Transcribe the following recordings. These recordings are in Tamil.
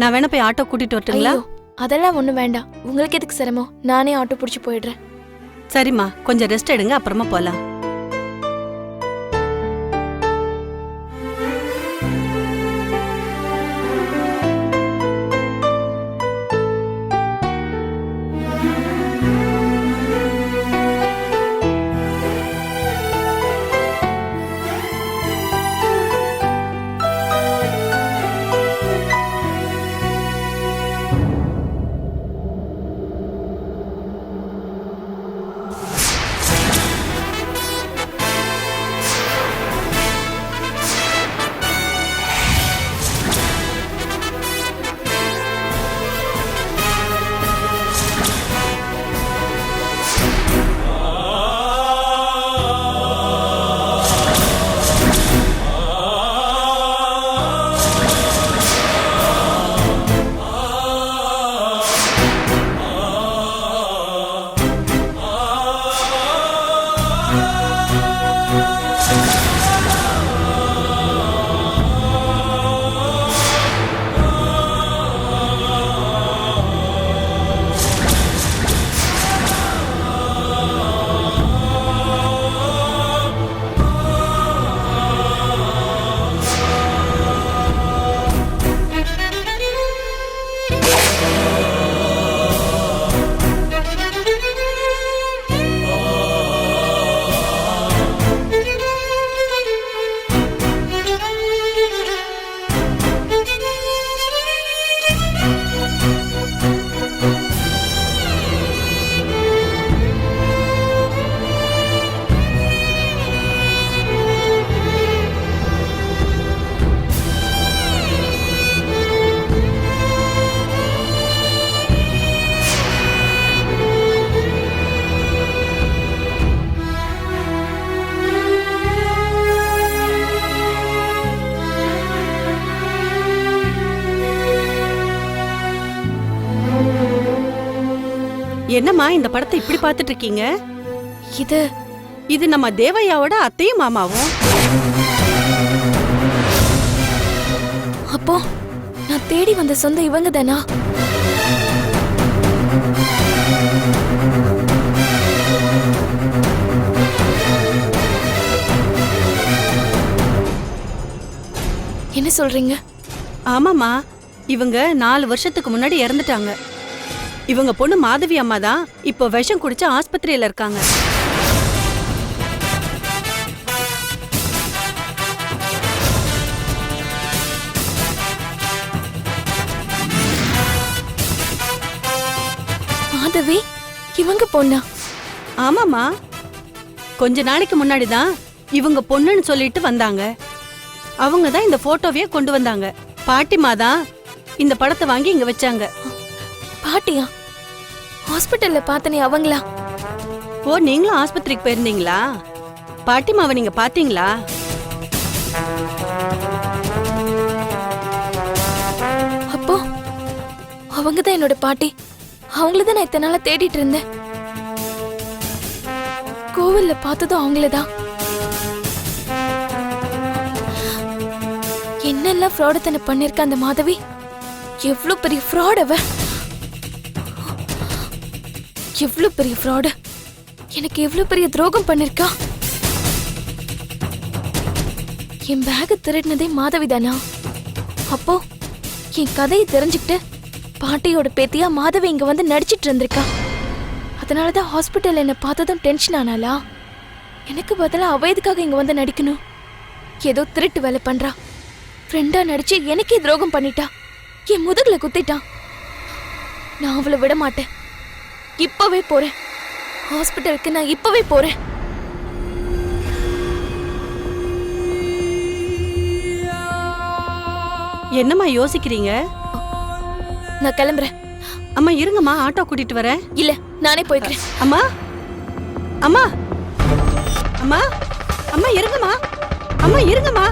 நான் வேணா போய் ஆட்டோ கூட்டிட்டு வரட்டுங்களா? ஐயோ அதெல்லாம் ஒண்ணும் வேண்டாம். உங்களுக்கு எதுக்கு சிரமம்? நானே ஆட்டோ பிடிச்சி போயிடுறேன். சரிம்மா கொஞ்சம் ரெஸ்ட் எடுங்க அப்புறமா போலாம். என்னம்மா இந்த படத்தை இப்படி பார்த்துட்டு இருக்கீங்க இது இது நம்ம தேவையாவோட அத்தையும் மாமாவும். அப்போ நான் தேடி வந்த சொந்த இவங்க தானா? என்ன சொல்றீங்க? ஆமாம்மா இவங்க நாலு வருஷத்துக்கு முன்னாடி இறந்துட்டாங்க. இவங்க பொண்ணு மாதவி அம்மா தான் இப்போ விஷம் குடிச்சு ஆஸ்பத்திரியில இருக்காங்க. மாதவி இவங்க பொண்ணா? ஆமாம்மா. கொஞ்ச நாளைக்கு முன்னாடி தான் இவங்க பொண்ணுன்னு சொல்லிட்டு வந்தாங்க. அவங்க தான் இந்த போட்டோவையே கொண்டு வந்தாங்க. பாட்டிமா தான் இந்த படத்தை வாங்கி இங்க வச்சாங்க. பாட்டியா? ஹாஸ்பிட்டல்ல பார்த்தனே அவங்களா? ஓ நீங்களும் ஆஸ்பத்திரிக்கு போயிருந்தீங்களா? பாட்டிமாவை நீங்க பாத்தீங்களா அப்போ அவங்க தான் என்னோட பாட்டி. அவங்கள தான் நான் இத்தனை நாளா தேடிட்டு இருந்தேன். கோவில்ல பார்த்ததும் அவங்கள தான் என்னெல்லாம் ஃப்ராடத்தனை பண்ணிருக்க அந்த மாதவி? எவ்வளவு பெரிய ஃப்ராட் அவ? எவ்வளவு பெரிய ஃப்ராடு எனக்கு எவ்வளவு பெரிய துரோகம் பண்ணிருக்கா? என் பேக திருடினதே மாதவி தானா? அப்போ என் கதையை தெரிஞ்சுக்கிட்டு பாட்டியோட பேத்தியா மாதவி இங்க வந்து நடிச்சிட்டு இருந்திருக்கா? அதனாலதான் ஹாஸ்பிட்டல் என்னை பார்த்ததும் டென்ஷன் ஆனாலா எனக்கு பதிலாக அவ எதுக்காக இங்க வந்து நடிக்கணும்? ஏதோ திருட்டு வேலை பண்றா. ஃப்ரெண்டா நடிச்சு எனக்கே துரோகம் பண்ணிட்டா. என் முதுகுல குத்திட்டான். நான் அவளை விட மாட்டேன் இப்பவே போறேன். ஹாஸ்பிட்டலுக்கு நான் இப்பவே போறேன். என்னம்மா யோசிக்கிறீங்க? நான் கிளம்புறேன். அம்மா இருங்கம்மா ஆட்டோ கூட்டிட்டு வரேன். இல்ல நானே போய்க்கிறேன். அம்மா அம்மா அம்மா அம்மா இருங்கம்மா அம்மா இருங்கம்மா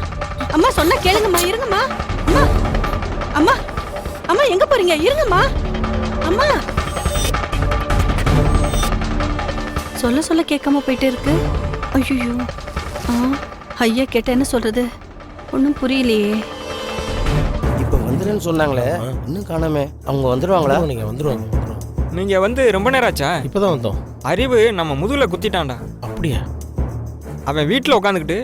அம்மா சொன்னா கேளுங்கம்மா இருங்கம்மா அம்மா அம்மா அம்மா எங்க போறீங்க? இருங்கம்மா அம்மா. சொல்ல சொல்ல கேட்காம போயிட்டே இருக்கு ஐயோ ஆ ஐயா கேட்ட என்ன சொல்றது ஒன்றும் புரியலையே. இப்போ வந்து வந்துருன்னு சொன்னாங்களே இன்னும் காணாமே. அவங்க வந்துடுவாங்களா நீங்க வந்துருவாங்க வந்துருவாங்க. நீங்க வந்து ரொம்ப நேரம் ஆச்சா? இப்பதான் வந்தோம். அறிவு நம்ம முதுகுல குத்திட்டான்டா. அப்படியா? அவன் வீட்டில் உட்காந்துக்கிட்டு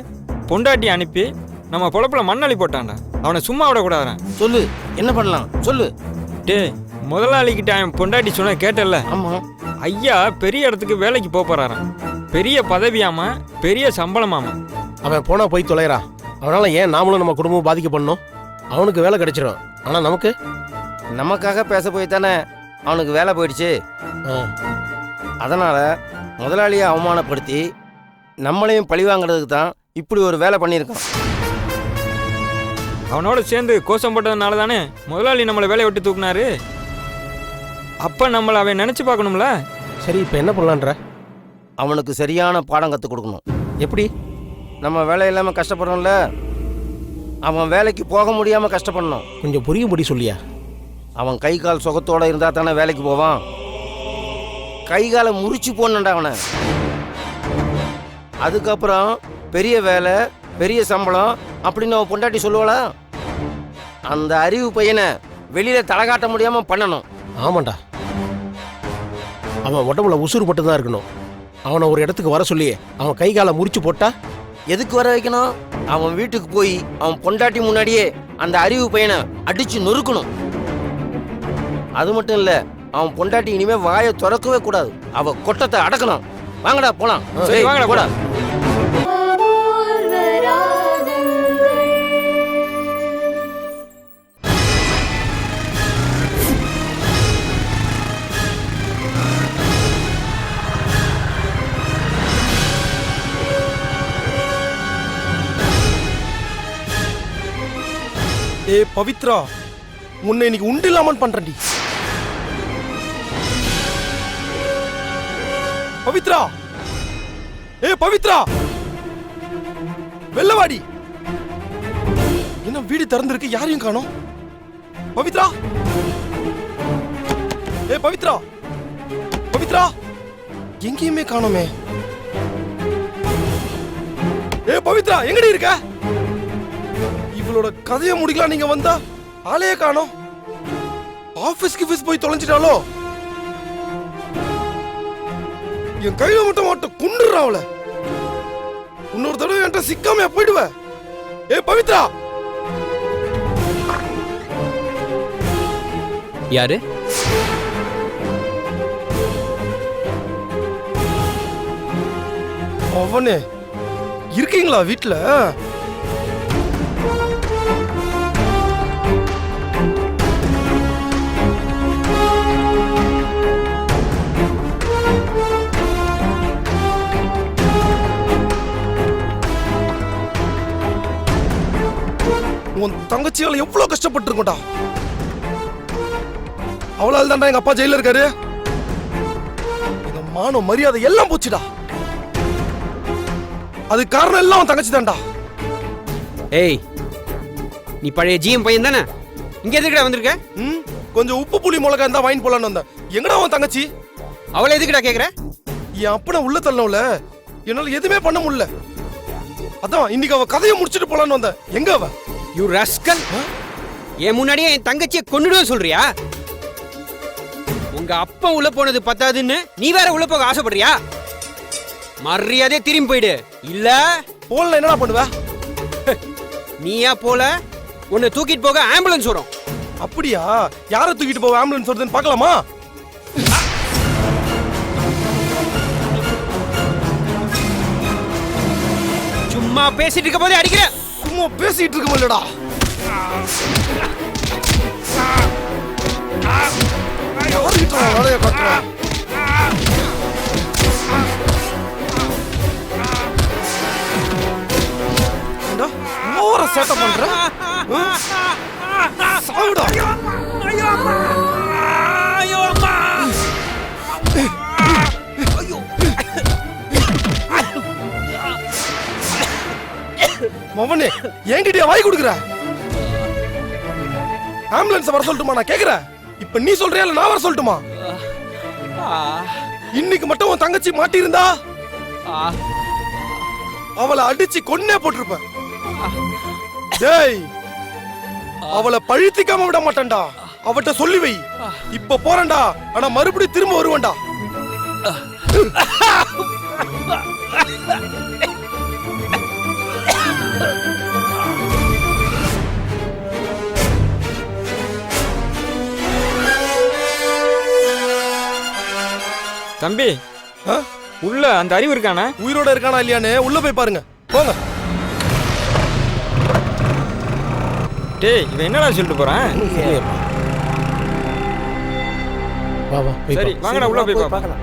பொண்டாட்டி அனுப்பி நம்ம பொழப்புல மண்ணள்ளி போட்டான்டா. அவனை சும்மா விடக்கூடாதுறான் சொல்லு என்ன பண்ணலாம்? சொல்லு. டேய் முதலாளிக்கிட்ட அவன் பொண்டாட்டி சொன்ன கேட்டல்ல? ஆமா. ஐயா பெரிய இடத்துக்கு வேலைக்கு போக போறாராம் பெரிய பதவியாம? பெரிய சம்பளமாமா? அவன் போனா போய் தொலைறான் அவனால ஏன் நாமளும் நம்ம குடும்பம் பாதிக்கப்படணும்? அவனுக்கு வேலை கிடைச்சிரும். ஆனா நமக்கு? நமக்காக பேச போய் தானே அவனுக்கு வேலை போயிடுச்சு. ஆ, அதனால முதலாளியை அவமானப்படுத்தி நம்மளையும் பழி வாங்குறதுக்கு தான் இப்படி ஒரு வேலை பண்ணியிருக்கான். அவனோட சேர்ந்து கோஷம் போட்டதுனால தானே முதலாளி நம்மளை வேலையை விட்டு தூக்குனாரு? அப்ப நம்மளை அவன் நினைச்சு பார்க்கணும்ல? சரி இப்ப என்ன பண்ணலான்ற? அவனுக்கு சரியான பாடம் கற்றுக் கொடுக்கணும். எப்படி? நம்ம வேலை இல்லாமல் கஷ்டப்படுறோம்ல? அவன் வேலைக்கு போக முடியாமல் கஷ்டப்படணும். கொஞ்சம் புரியும்படி சொல்லியா? அவன் கை கால் சுகத்தோட இருந்தால் தானே வேலைக்கு போவான். கை காலை முறிச்சு போடணுண்டா அவனை. அதுக்கப்புறம் பெரிய வேலை பெரிய சம்பளம் அப்படின்னு அவன் பொண்டாட்டி சொல்லுவாளா? அந்த அறிவு பையனை வெளியில தலை காட்ட முடியாம பண்ணணும். ஆமாண்டா. அவன் உடம்புல உசுறு மட்டும் தான் இருக்கணும். அவனை ஒரு இடத்துக்கு வர சொல்லி அவன் கை காலை முறிச்சு போட்டா? எதுக்கு வர வைக்கணும்? அவன் வீட்டுக்கு போய் அவன் பொண்டாட்டி முன்னாடியே அந்த அறிவு பையனை அடிச்சு நொறுக்கணும். அது மட்டும் இல்ல அவன் பொண்டாட்டி இனிமே வாயை திறக்கவே கூடாது. அவ கொட்டத்தை அடக்கணும். வாங்கடா போலாம். சரி, வாங்கடா, போடா. ஏ பவித்ரா உன்னை இன்னைக்கு உண்டு இல்லாமல் பண்றேன்டி. பவித்ரா! ஏ பவித்ரா! வெள்ளவாடி என்ன வீடு திறந்திருக்கு யாரையும் காணோம்? பவித்ரா! ஏ பவித்ரா! பவித்ரா! எங்கேயுமே காணோமே. ஏ பவித்ரா எங்கடி இருக்க? இவளோட கதையை முடிக்கலாம் நீங்க வந்தா ஆளையே காணோம். ஆபீஸ்க்கு ஃபீஸ் போய் தொலைஞ்சிட்டாலோ? என் கையில மட்டும் மாட்ட குண்டுறான் அவளை. இன்னொரு தடவை என்கிட்ட சிக்காம போயிடுவ. ஏ பவித்ரா! யாரு? அவனே. இருக்கீங்களா வீட்ல? உன் தங்கச்சியால எவ்வளவு கஷ்டப்பட்டு அவளால தான்டா எங்க அப்பா ஜெயில இருக்காரு. எங்க மானம் மரியாதை எல்லாம் போச்சுடா. அது காரணம் எல்லாம் உன் தங்கச்சி தான்டா. ஏய் நீ பழைய ஜிஎம் பையன் தானே? இங்க எதுக்குடா வந்திருக்க? ம் கொஞ்சம் உப்பு புளி மிளகா இருந்தா வாங்கி போலான்னு வந்தேன். எங்கடா உன் தங்கச்சி? அவளை எதுக்குடா கேக்குற? என் அப்பனை உள்ள தள்ளவுல என்னால எதுவுமே பண்ண முடியல. அதான் இன்னைக்கு அவ கதையை முடிச்சிட்டு போலான்னு வந்தேன். எங்க அவ? யூ ரஸ்கல் என் முன்னாடியே என் தங்கச்சியை கொன்னுடுவேன் சொல்றியா? உங்க அப்பா உள்ள போனது பத்தாதுன்னு நீ வேற உள்ள போக ஆசைப்படுறியா? மரியாதையே திரும்பி போயிடு. இல்ல? போன்ல என்னடா பண்ணுவ? நீயா போல? உன்னை தூக்கிட்டு போக ஆம்புலன்ஸ் வரும். அப்படியா? யார தூக்கிட்டு போவ ஆம்புலன்ஸ் வருதுன்னு பார்க்கலாமா? சும்மா பேசிட்டு இருக்க போதே அடிக்கிற. என்னமோ பேசிட்டு இருக்க முடியலடா யாருகிட்ட அவன் வேலையை காட்டுறான்? ஏண்டா, ஓவரா சேட்டை பண்ற ஆ? சாவுடா மவனே என்கிட்டயே வாய் கொடுக்குற? ஆம்புலன்ஸ் வர சொல்லட்டுமா நான் கேக்குறேன் இப்ப நீ சொல்றியா இல்ல நான் வர சொல்லட்டுமா? இன்னைக்கு மட்டும் உன் தங்கச்சி மாட்டியிருந்தா? அவளை அடிச்சு கொன்னே போட்டிருப்ப. டேய் அவளை பழித்திக்காம விட மாட்டேன்டா. அவட்ட சொல்லி வை. இப்ப போறேன்டா. ஆனா மறுபடியும் திரும்ப வருவேன்டா. தம்பி. ஆ? உள்ள அந்த அறிவு இருக்கானா? உயிரோட இருக்கானா இல்லையான்னு உள்ள போய் பாருங்க. போங்க. டேய் இவன் என்னடா சொல்லிட்டு போறான்? வா வா போய் சரி. வாங்கடா உள்ள போய் பார்க்கலாம்.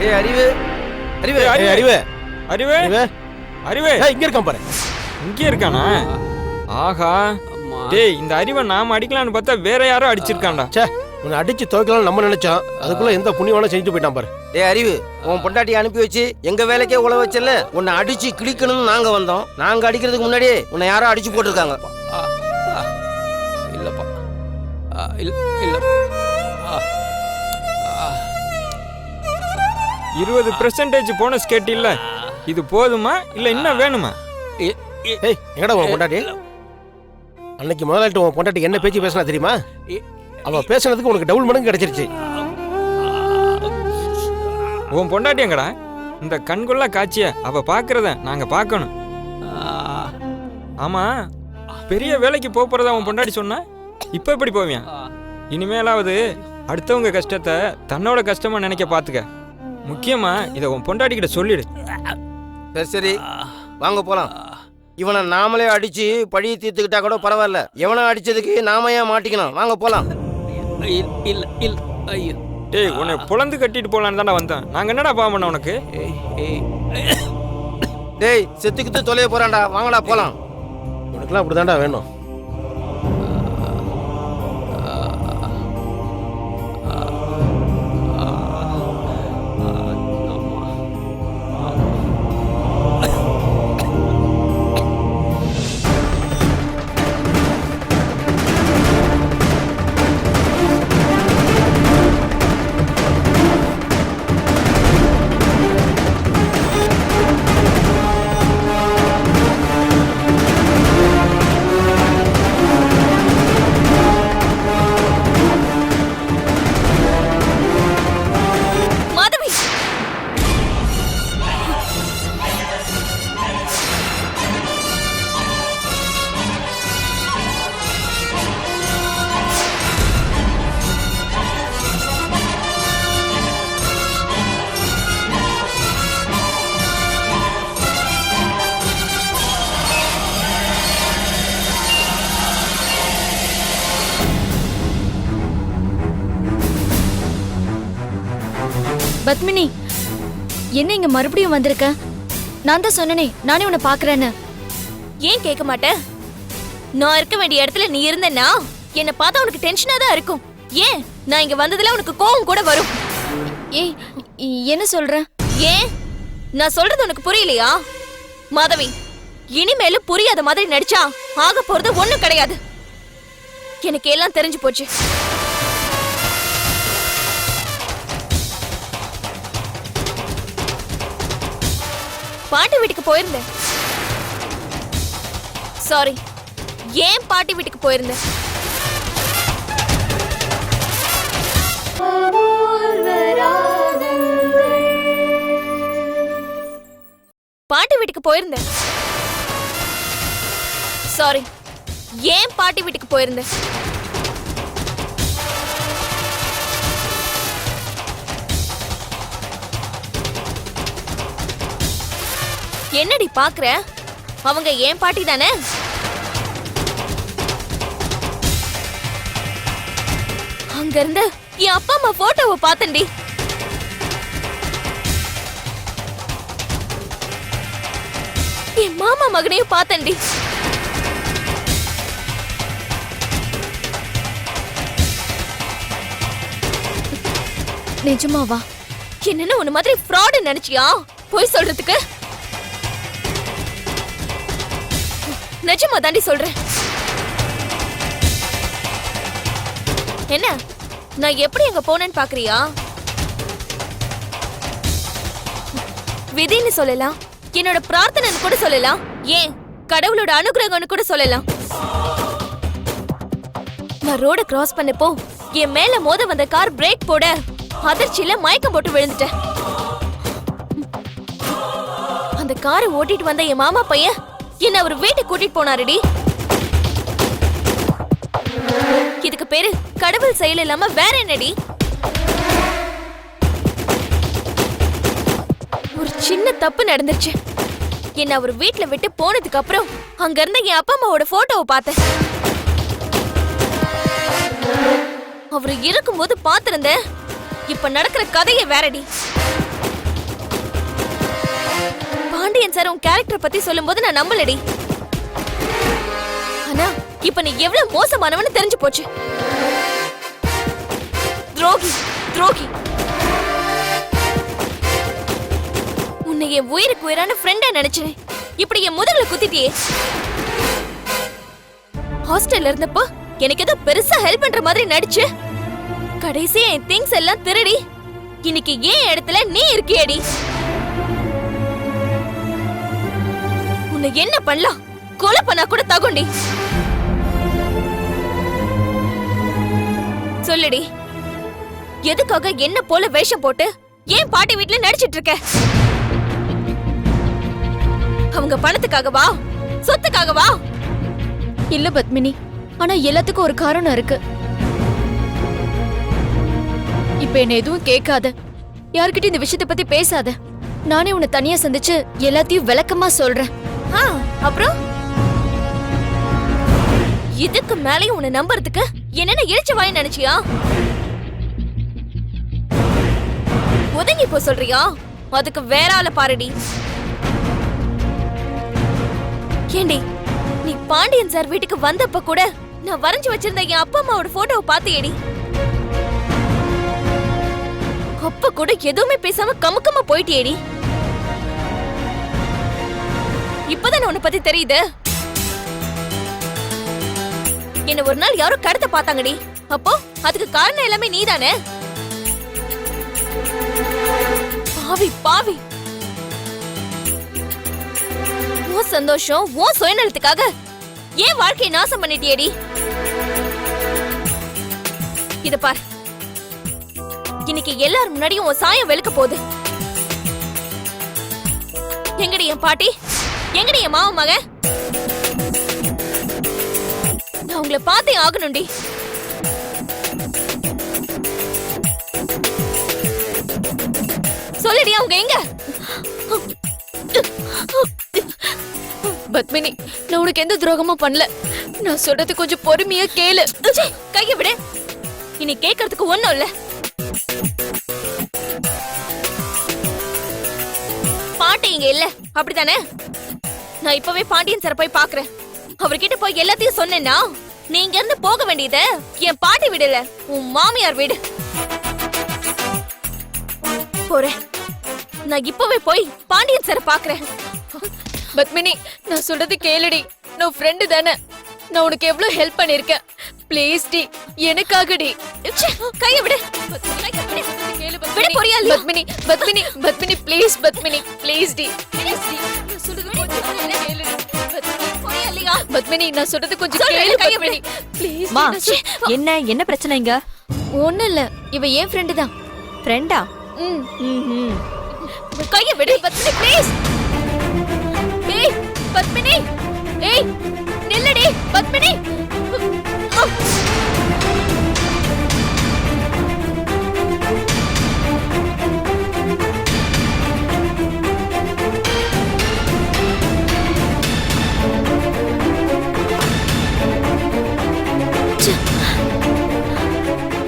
ஏய் அறிவு. அறிவு. அறிவு. அறிவே. அறிவு. அறிவே. இங்க இருக்கான் பாரு. இங்கே இருக்கானா? ஆஹா. டேய் இந்த அறிவை நாம அடிக்கலாம்னு பார்த்தா வேற யாரோ அடிச்சிருக்கான்டா. ச்சே உன்னை அடிச்சு துவைக்கலாம் நம்ம நினைச்சோம். அதுக்குள்ள எந்த புண்ணியவான செஞ்சு போயிட்டான் பாரு. ஏய் அறிவு உன் பொண்டாட்டி அனுப்பி வச்சு எங்க வேலைக்கே உழ வச்சல உன்னை அடிச்சு கிழிக்கணும்னு நாங்க வந்தோம். நாங்க அடிக்கிறதுக்கு முன்னாடியே உன்னை யாரோ அடிச்சு போட்டிருக்காங்க. இல்லப்பா. இல்ல. இல்ல இருபது பெர்சன்டேஜ் போனஸ் கேட்டில்ல. இது போதுமா இல்ல இன்னும் வேணுமா? ஏய் எங்கடா உன் பொண்டாட்டி? அன்னைக்கு முதலாளிட்ட உன் பொண்டாட்டி என்ன பேச்சு பேசினா தெரியுமா? அவ பேசுனதுக்கு உனக்கு டபுள் மடங்கு கிடைச்சிருச்சு. உன் பொண்டாட்டி எங்கடா? இந்த கண்கொள்ளா காட்சிய அவ பாக்குறத நாங்க பார்க்கணும். ஆமா பெரிய வேலைக்கு போக போறதா உன் பொண்டாட்டி சொன்னா? இப்ப எப்படி போவியான். இனிமேலாவது அடுத்தவங்க கஷ்டத்தை தன்னோட கஷ்டமா நினைக்க பாத்துக்க. முக்கியமா இதை உன் பொண்டாட்டி கிட்ட சொல்லிடு. சரி சரி. வாங்க போலாம். இவனை நாமளே அடிச்சு பழிய தீர்த்துக்கிட்டா கூட பரவாயில்ல. இவனை அடிச்சதுக்கு நாம ஏன் மாட்டிக்கணும்? வாங்க போலாம். இல்ல இல்ல ஐயோ. டேய் உன்னை புலந்து கட்டிட்டு போலான்னு தான்டா வந்தேன். நாங்க என்னடா பாவம் பண்ண உனக்கு? ஏய், ஏய். டேய் செத்துக்கிட்டு தொலைய போறான்டா. வாங்கடா போலாம். உனக்குலாம் அப்படிதான்டா வேணும். பத்மினி என்ன இங்க மறுபடியும் வந்திருக்க? நான் தான் சொன்னனே நானே உன்னை பாக்குறேன்னு ஏன் கேட்க மாட்டேன் நான் இருக்க வேண்டிய இடத்துல நீ இருந்தேன்னா என்ன பார்த்தா உனக்கு டென்ஷனா தான் இருக்கும். ஏன்? நான் இங்க வந்ததுல உனக்கு கோவம் கூட வரும். ஏய் என்ன சொல்ற? ஏன்? நான் சொல்றது உனக்கு புரியலையா? மாதவி இனிமேலும் புரியாத மாதிரி நடிச்சா ஆக போறது ஒண்ணும் கிடையாது. எனக்கு எல்லாம் தெரிஞ்சு போச்சு. பாட்டி வீட்டுக்கு போயிருந்தேன். சாரி ஏன் பாட்டி வீட்டுக்கு போயிருந்தேன்? பாட்டி வீட்டுக்கு போயிருந்தேன். சாரி ஏன் பாட்டி வீட்டுக்கு போயிருந்தேன்? என்னடி பாக்குற? அவங்க ஏன் பாட்டி தானே? அங்க இருந்து என் அப்பா அம்மா போட்டோவை பார்த்தேன்டி. என் மாமா மகனையும் பார்த்தேன்டி. நிஜமாவா? என்னன்னு உன்ன மாதிரி ஃப்ராடு நினைச்சியா? போய் சொல்றதுக்கு? நிஜமா தாண்டி சொல்றேன். என்ன? நான் எப்படி அங்க போனேன்னு பாக்குறியா? விதின்னு சொல்லலாம். என்னோட பிரார்த்தனைன்னு கூட சொல்லலாம். ஏன்? கடவுளோட அனுகிரகம்னு கூட சொல்லலாம். நான் ரோட கிராஸ் பண்ணப்போ என் மேல மோத வந்த கார் பிரேக் போட அதிர்ச்சியில மயக்கம் போட்டு விழுந்துட்டேன். அந்த காரை ஓட்டிட்டு வந்த என் மாமா பையன் என்ன அவர் வீட்டுக்கு கூட்டிட்டு போனாருடி. இதுக்கு பேரு கடவுள் செயல் இல்லாம வேற என்னடி? ஒரு சின்ன தப்பு நடந்துருச்சு. என்ன அவர் வீட்டுல விட்டு போனதுக்கு அப்புறம் அங்க இருந்த என் அப்பா அம்மாவோட போட்டோவை பார்த்தேன். அவர் இருக்கும்போது பார்த்திருந்தேன். இப்ப நடக்கிற கதையை வேறடி. பாண்டியன் சார் உன் கேரக்டர் பத்தி சொல்லும்போது நான் நம்பலடி. ஆனா இப்ப நீ எவ்வளவு மோசமானவன்னு தெரிஞ்சு போச்சு. துரோகி துரோகி. உன்னை என் உயிருக்கு உயிரான ஃப்ரெண்டா நினைச்சேன். இப்படி என் முதுகுல குத்திட்டியே. ஹாஸ்டல்ல இருந்தப்போ எனக்கு ஏதோ பெருசா ஹெல்ப் பண்ற மாதிரி நடிச்சு. கடைசியா என் திங்ஸ் எல்லாம் திருடி. இன்னைக்கு ஏன் இடத்துல நீ இருக்கியேடி? உன்னை என்ன பண்ணலாம் கொலை பண்ணா கூட தகுண்டி. சொல்லுடி எதுக்காக என்ன போல வேஷம் போட்டு ஏன் பாட்டி வீட்ல நடிச்சிட்டு இருக்க? அவங்க பணத்துக்காகவா சொத்துக்காகவா இல்ல பத்மினி ஆனா எல்லாத்துக்கும் ஒரு காரணம் இருக்கு. இப்ப என்ன எதுவும் கேட்காத. யார்கிட்டயும் இந்த விஷயத்தை பத்தி பேசாத. நானே உன்னை தனியா சந்திச்சு எல்லாத்தையும் விளக்கமா சொல்றேன். அப்புறம்? இதுக்கு மேலேயும் உன்னை நம்புறதுக்கு என்னென்ன இழிச்ச வாய் நினைச்சியா? ஒதுங்கி போ சொல்றியா? அதுக்கு வேற ஆள பாருடி. ஏண்டி நீ பாண்டியன் சார் வீட்டுக்கு வந்தப்ப கூட நான் வரைஞ்சு வச்சிருந்த என் அப்பா அம்மாவோட போட்டோவை பாத்தியேடி அப்ப கூட எதுவுமே பேசாம கமுக்கமா போயிட்டியேடி. இப்பதான் உன்னை பத்தி தெரியுது? என்ன ஒரு நாள் யாரோ கடத்த பார்த்தாங்கடி. அப்போ அதுக்கு காரணம் எல்லாமே நீதானே? பாவி பாவி. உன் சந்தோஷம் உன் சுயநலத்துக்காக ஏன் வாழ்க்கையை நாசம் பண்ணிட்டியடி? இத பார். இன்னைக்கு எல்லார் முன்னாடியும் உன் சாயம் வெளுக்க போகுது. எங்கடி என் பாட்டி? எங்கடி என் மாமன் மகன்? நான் உங்களை பார்த்தே ஆகணும்டி. சொல்லுடி அவங்க எங்க? பத்மினி நான் உனக்கு எந்த துரோகமும் பண்ணல. நான் சொல்றது கொஞ்சம் பொறுமையா கேளு. கைய விடு. இனி கேட்கறதுக்கு ஒண்ணும் இல்ல. பாட்டி இங்க இல்ல. அப்படிதானே நான் இப்பவே பாண்டியன் சார் போய் பாக்குறேன். அவர்கிட்ட போய் எல்லாத்தையும் சொன்னேன்னா நீங்க இருந்து போக வேண்டியது என் பாட்டி வீடுல உன் மாமியார் வீடு. போறேன். நான் இப்பவே போய் பாண்டியன் சார் பாக்குறேன். பத்மினி நான் சொல்றது கேளுடி. நான் ஃப்ரெண்டு தானே. நான் உனக்கு எவ்வளவு ஹெல்ப் பண்ணிருக்கேன் ப்ளீஸ் டி எனக்காகடி கைய விடு. விடு போறியா? பத்மினி பத்மினி பத்மினி ப்ளீஸ் பத்மினி ப்ளீஸ் டி பத்மினி நான் சொல்றது கொஞ்சம் கேளு கையை பத்மினி. ப்ளீஸ் மா என்ன என்ன பிரச்சனை இங்க? ஒண்ணும் இல்ல. இவ ஏன் ஃப்ரெண்டு தான். ஃப்ரெண்டா ம். கைய விடு பத்மினி ப்ளீஸ் ஏய் பத்மினி. ஏய் நில்லடி பத்மினி.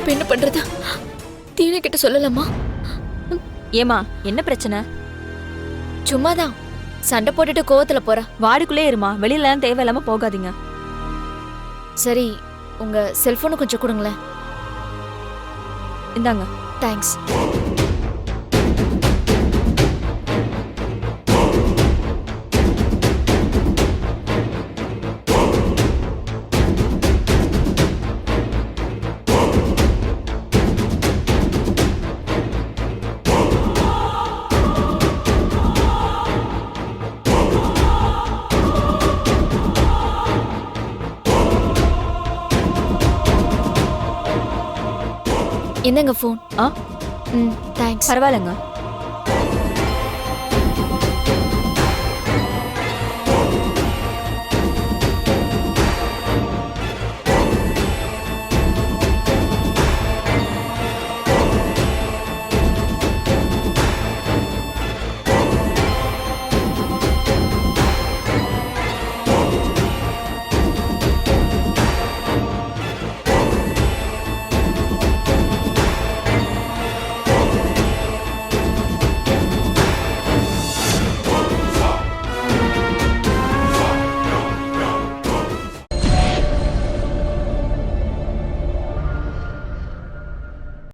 என்ன பண்றது? தீன கிட்ட சொல்லலாமா? ஏமா என்ன பிரச்சனை? சும்மாதான். சண்டை போட்டுட்டு கோவத்துல போறா. வாடிக்குள்ளே இருமா. வெளியில தேவையில்லாம போகாதீங்க. சரி உங்க செல்ஃபோனை கொஞ்சம் கொடுங்களேன். இந்தாங்க. தேங்க்ஸ் என்னங்க ஃபோன் ஆ? ம் தேங்க்ஸ் பரவாயில்லைங்க.